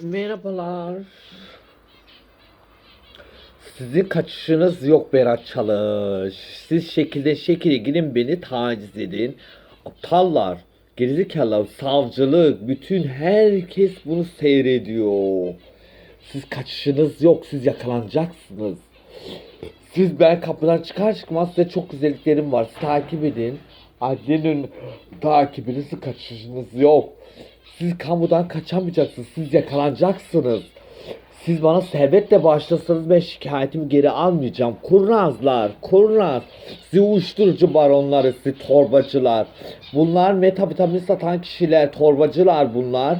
Merhabalar. Sizin kaçışınız yok Berat Çalış. Siz şekilde şekile girin beni taciz edin. Aptallar, gerizekalılar, savcılık, bütün herkes bunu seyrediyor. Siz kaçışınız yok, siz yakalanacaksınız. Siz ben kapıdan çıkar çıkmaz size çok güzelliklerim var. Siz takip edin. Adliyenin takibinizi kaçışınız yok. Siz kamudan kaçamayacaksınız. Siz yakalanacaksınız. Siz bana servetle başlasanız ben şikayetimi geri almayacağım. Kurnazlar, kurnaz. Sizi uyuşturucu baronları, sizi torbacılar. Bunlar metavitamin satan kişiler, torbacılar bunlar.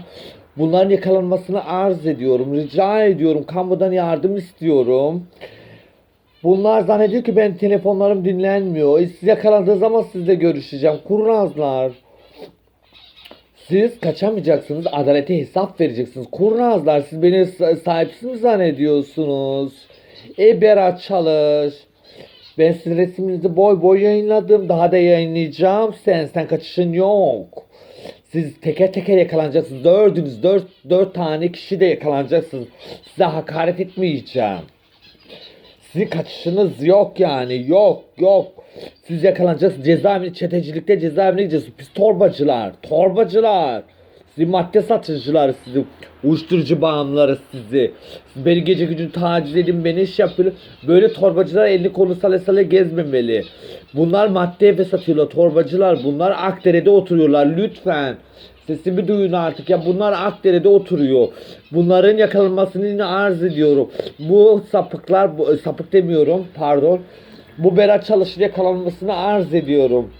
Bunların yakalanmasını arz ediyorum. Rica ediyorum. Kamudan yardım istiyorum. Bunlar zannediyor ki ben telefonlarım dinlenmiyor. E, siz yakalandığı zaman sizle görüşeceğim. Kurnazlar. Siz kaçamayacaksınız. Adalete hesap vereceksiniz. Kurnazlar siz beni sa- sahipsiz mi zannediyorsunuz? E Berat Çalış. Ben sizin resminizi boy boy yayınladım. Daha da yayınlayacağım. Sen sen kaçışın yok. Siz teker teker yakalanacaksınız. Dördünüz, dört, dört tane kişi de yakalanacaksınız. Size hakaret etmeyeceğim. Sizin kaçışınız yok yani. Yok yok. Siz yakalanacaksınız. Cezaevine, çetecilikte cezaevine gideceksiniz. Pis torbacılar. Torbacılar. Sizi madde satıcılar sizi. Uyuşturucu bağımlıları sizi. Siz beni gece gücü taciz edin beni iş yapıyor. Böyle torbacılar elini kolu sale sale gezmemeli. Bunlar madde ve satıyorlar. Torbacılar bunlar Akdere'de oturuyorlar. Lütfen. Sesimi duyun artık ya bunlar Akdere'de oturuyor. Bunların yakalanmasını arz ediyorum. Bu sapıklar, bu, sapık demiyorum pardon. Bu Berat Çalış'ın yakalanmasını arz ediyorum.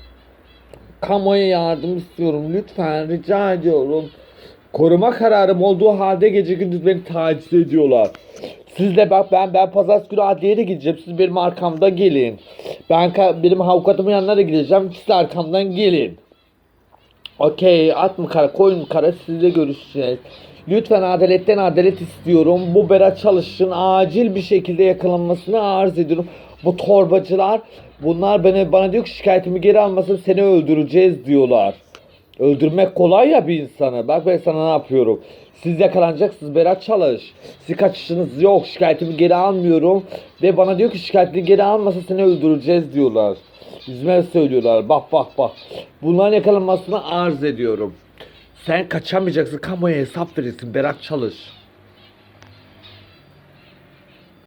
Kamuoya yardım istiyorum lütfen rica ediyorum. Koruma kararım olduğu halde gece gündüz beni taciz ediyorlar. Siz de bak ben ben pazartesi günü adliyeye de gideceğim. Siz benim arkamda gelin. Ben benim avukatımın yanına da gideceğim. Siz de arkamdan gelin. Okey at mı kara koyun mu kara sizle görüşeceğiz. Lütfen adaletten adalet istiyorum. Bu Berat Çalış'ın acil bir şekilde yakalanmasını arz ediyorum. Bu torbacılar bunlar bana, bana diyor ki şikayetimi geri almasın seni öldüreceğiz diyorlar. Öldürmek kolay ya bir insanı. Bak ben sana ne yapıyorum. Siz yakalanacaksınız Berat Çalış. Siz kaçışınız yok. Şikayetimi geri almıyorum. Ve bana diyor ki şikayetini geri almasa seni öldüreceğiz diyorlar. Yüzüme söylüyorlar. Bak bak bak. Bunların yakalanmasını arz ediyorum. Sen kaçamayacaksın. Kamuoya hesap verirsin Berat Çalış.